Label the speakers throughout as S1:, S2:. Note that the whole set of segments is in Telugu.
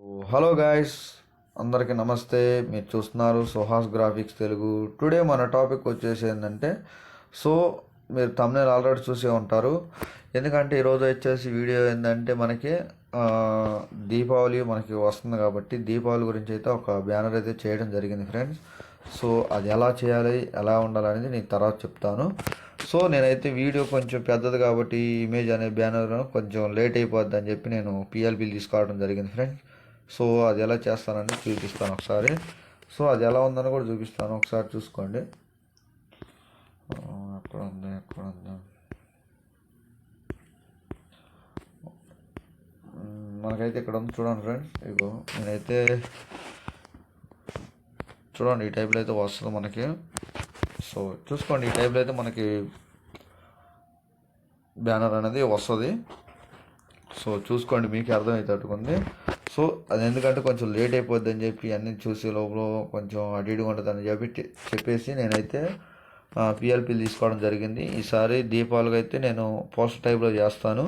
S1: హలో గాయస్ అందరికీ నమస్తే. మీరు చూస్తున్నారు సుహాస్ గ్రాఫిక్స్ తెలుగు టుడే మన టాపిక్ వచ్చేసి ఏంటంటే సో మీరు తమిళ ఆల్రెడీ చూసే ఉంటారు. ఎందుకంటే ఈరోజు వచ్చేసి వీడియో ఏంటంటే మనకి దీపావళి మనకి వస్తుంది కాబట్టి దీపావళి గురించి అయితే ఒక బ్యానర్ అయితే చేయడం జరిగింది ఫ్రెండ్స్ సో అది ఎలా చేయాలి ఎలా ఉండాలనేది నేను తర్వాత చెప్తాను. సో నేనైతే వీడియో కొంచెం పెద్దది కాబట్టి ఇమేజ్ అనే బ్యానర్ కొంచెం లేట్ అయిపోద్ది అని చెప్పి నేను పిఎల్పీలు తీసుకోవడం జరిగింది ఫ్రెండ్స్ సో అది ఎలా చేస్తానని చూపిస్తాను ఒకసారి. సో అది ఎలా ఉందని కూడా చూపిస్తాను. ఒకసారి చూసుకోండి. ఎక్కడ ఉంది? ఎక్కడ ఉంది? మనకైతే ఇక్కడ ఉంది చూడండి ఫ్రెండ్స్. ఇగో నేనైతే చూడండి ఈ టైప్లో అయితే వస్తుంది మనకి. సో చూసుకోండి ఈ టైప్లో అయితే మనకి బ్యానర్ అనేది వస్తుంది. సో చూసుకోండి మీకు అర్థమవుతట్టుకుంది సో అది ఎందుకంటే కొంచెం లేట్ అయిపోద్ది అని చెప్పి అన్నీ చూసి లోపల కొంచెం అటు ఇటుగా ఉంటుందని చెప్పి చెప్పేసి నేనైతే పిఎల్పీలు తీసుకోవడం జరిగింది. ఈసారి దీపావళికి అయితే నేను పోస్ట్ టైప్లో చేస్తాను.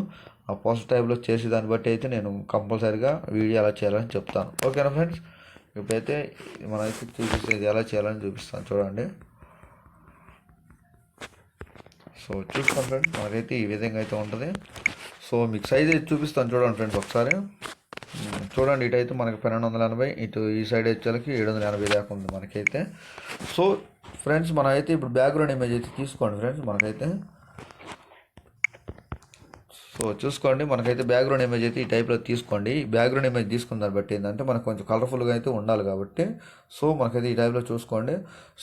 S1: ఆ పోస్ట్ టైప్లో చేసి దాన్ని బట్టి అయితే నేను కంపల్సరీగా వీడియో ఎలా చేయాలని చెప్తాను. ఓకేనా ఫ్రెండ్స్? ఇప్పుడైతే మనమైతే చూపిస్తుంది ఎలా చేయాలని చూపిస్తాను చూడండి. సో చూస్తాను ఫ్రెండ్స్. మనకైతే ఈ విధంగా అయితే ఉంటుంది. సో మీకు సైజ్ అయితే చూపిస్తాను చూడండి ఫ్రెండ్స్ ఒకసారి. చూడండి ఇటైతే మనకి పన్నెండు వందల ఎనభై ఇటు ఈ సైడ్ వచ్చేసరికి ఏడు వందల ఎనభై దాకా ఉంది మనకైతే. సో ఫ్రెండ్స్ మనం అయితే ఇప్పుడు బ్యాక్గ్రౌండ్ ఇమేజ్ అయితే తీసుకోండి ఫ్రెండ్స్ మనకైతే సో చూసుకోండి మనకైతే బ్యాక్గ్రౌండ్ ఇమేజ్ అయితే ఈ టైప్లో తీసుకోండి. బ్యాక్గ్రౌండ్ ఇమేజ్ తీసుకున్న దాన్ని బట్టి ఏంటంటే మనకు కొంచెం కలర్ఫుల్గా అయితే ఉండాలి కాబట్టి. సో మనకైతే ఈ టైప్లో చూసుకోండి.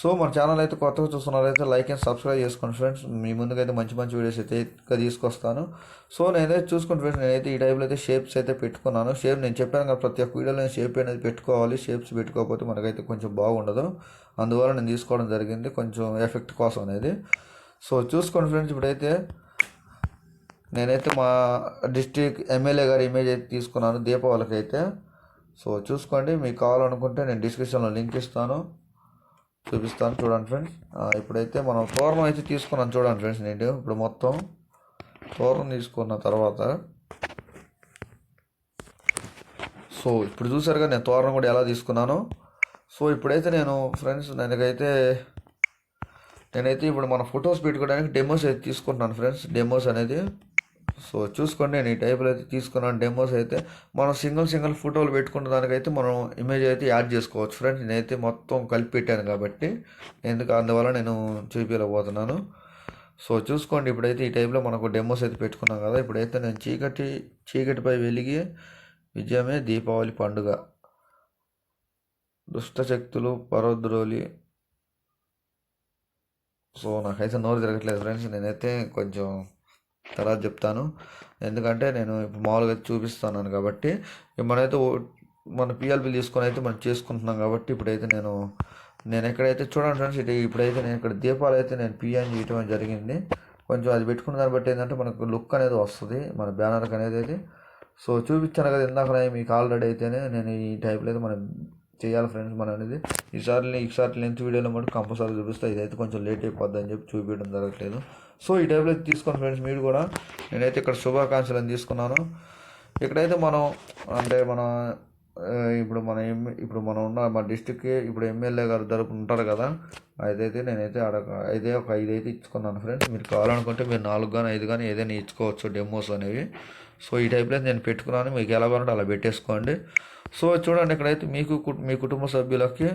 S1: సో మన ఛానల్ అయితే కొత్తగా చూస్తున్నారైతే లైక్ అండ్ సబ్స్క్రైబ్ చేసుకోండి ఫ్రెండ్స్ మీ ముందుకైతే మంచి మంచి వీడియోస్ అయితే తీసుకొస్తాను. సో నేనైతే చూసుకోండి ఫ్రెండ్స్ నేనైతే ఈ టైప్లో అయితే షేప్స్ అయితే పెట్టుకున్నాను. షేప్ నేను చెప్పాను కదా ప్రతి ఒక్క వీడియోలో నేను షేప్ అనేది పెట్టుకోవాలి. షేప్స్ పెట్టుకోకపోతే మనకైతే కొంచెం బాగుండదు. అందువల్ల నేను తీసుకోవడం జరిగింది. కొంచెం ఎఫెక్ట్ కోసం అనేది. సో చూసుకోండి ఫ్రెండ్స్ ఇప్పుడైతే. నేనైతే మా డిస్టిక్ ఎమ్మెల్యే గారి ఇమేజ్ అయితే తీసుకున్నాను దీపావళికి అయితే సో చూసుకోండి మీకు కావాలనుకుంటే నేను డిస్క్రిప్షన్లో లింక్ ఇస్తాను చూపిస్తాను చూడండి ఫ్రెండ్స్. ఇప్పుడైతే మనం తోరణం అయితే తీసుకున్నాను చూడండి ఫ్రెండ్స్ నేను ఇప్పుడు మొత్తం తోరణం తీసుకున్న తర్వాత సో ఇప్పుడు చూసారుగా నేను తోరణం కూడా ఎలా తీసుకున్నాను. సో ఇప్పుడైతే నేను ఫ్రెండ్స్ నేనకైతే నేనైతే ఇప్పుడు మన ఫొటోస్ పెట్టుకోవడానికి డెమోస్ అయితే తీసుకుంటున్నాను ఫ్రెండ్స్ డెమోస్ అనేది. సో చూసుకోండి నేను ఈ టైప్లో అయితే తీసుకున్నాను డెమోస్ అయితే. మనం సింగిల్ సింగిల్ ఫోటోలు పెట్టుకున్న దానికైతే మనం ఇమేజ్ అయితే యాడ్ చేసుకోవచ్చు ఫ్రెండ్స్ నేనైతే మొత్తం కలిపి పెట్టాను కాబట్టి ఎందుకు అందువల్ల నేను చూపించలేకపోతున్నాను. సో చూసుకోండి ఇప్పుడైతే ఈ టైప్లో మనకు డెమోస్ అయితే పెట్టుకున్నాం కదా. ఇప్పుడైతే నేను చీకటి చీకటిపై వెలిగి విజయమే దీపావళి పండుగ. దుష్టశక్తులు పరోద్రోలి. సో నాకైతే నోరు తిరగట్లేదు ఫ్రెండ్స్ నేనైతే కొంచెం తర్వాత చెప్తాను. ఎందుకంటే నేను ఇప్పుడు మామూలుగా చూపిస్తున్నాను కాబట్టి మనైతే మనమైతే మన పిఎల్పి తీసుకొని అయితే మనం చేసుకుంటున్నాం కాబట్టి ఇప్పుడైతే నేను నేను ఎక్కడైతే చూడండి ఫ్రెండ్స్ ఇది ఇప్పుడైతే నేను ఇక్కడ దీపాలు అయితే నేను పిఎన్ చేయటం జరిగింది. కొంచెం అది పెట్టుకున్న దాన్ని బట్టి ఏంటంటే మనకు లుక్ అనేది వస్తుంది మన బ్యానర్కి అనేది అయితే. సో చూపించాను కదా ఇందాక మీకు ఆల్రెడీ అయితేనే నేను ఈ టైప్లో అయితే మనం చేయాలి ఫ్రెండ్స్ మనం అనేది. ఈసారి ఈసారి లెంత్ వీడియోలో మటు కంపల్సరీ చూపిస్తా. ఇదైతే కొంచెం లేట్ అయిపోద్ది అని చెప్పి చూపించడం జరగట్లేదు. సో ఈ టైప్లో అయితే తీసుకోండి ఫ్రెండ్స్ మీరు కూడా నేనైతే ఇక్కడ శుభాకాంక్షలు అని తీసుకున్నాను. ఇక్కడైతే మనం అంటే మన ఇప్పుడు మన ఎమ్ ఇప్పుడు మనం ఉన్న మా డిస్టిక్కి ఇప్పుడు ఎమ్మెల్యే గారు తరపు ఉంటారు కదా అదైతే నేనైతే అడగ అయితే ఒక ఐదు అయితే ఇచ్చుకున్నాను ఫ్రెండ్స్ మీరు కావాలనుకుంటే మీరు నాలుగు కానీ ఐదు కానీ ఏదైనా ఇచ్చుకోవచ్చు డెమోస్ అనేవి. సో ఈ టైప్లో నేను పెట్టుకున్నాను. మీకు ఎలా కావాలంటే అలా పెట్టేసుకోండి. సో చూడండి ఇక్కడైతే మీకు కు- మీ కుటుంబ సభ్యులకి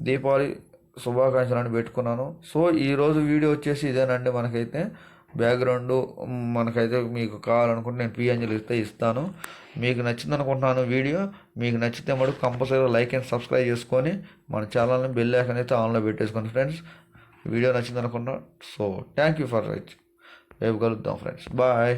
S1: దీపావళి శుభాకాంక్షలు అని పెట్టుకున్నాను. సో ఈరోజు వీడియో వచ్చేసి ఇదేనండి మనకైతే. బ్యాక్గ్రౌండ్ మనకైతే మీకు కావాలనుకుంటే నేను పిఎన్జీలు ఇస్తే ఇస్తాను. మీకు నచ్చింది అనుకుంటున్నాను వీడియో మీకు నచ్చితే మటుకు కంపల్సరీగా లైక్ అండ్ సబ్స్క్రైబ్ చేసుకొని మన ఛానల్ని బెల్ ఐకాన్ అయితే ఆన్లో పెట్టేసుకోండి ఫ్రెండ్స్. వీడియో నచ్చింది అనుకుంటున్నాను so thank you for right రేపు కలుద్దాం ఫ్రెండ్స్. బాయ్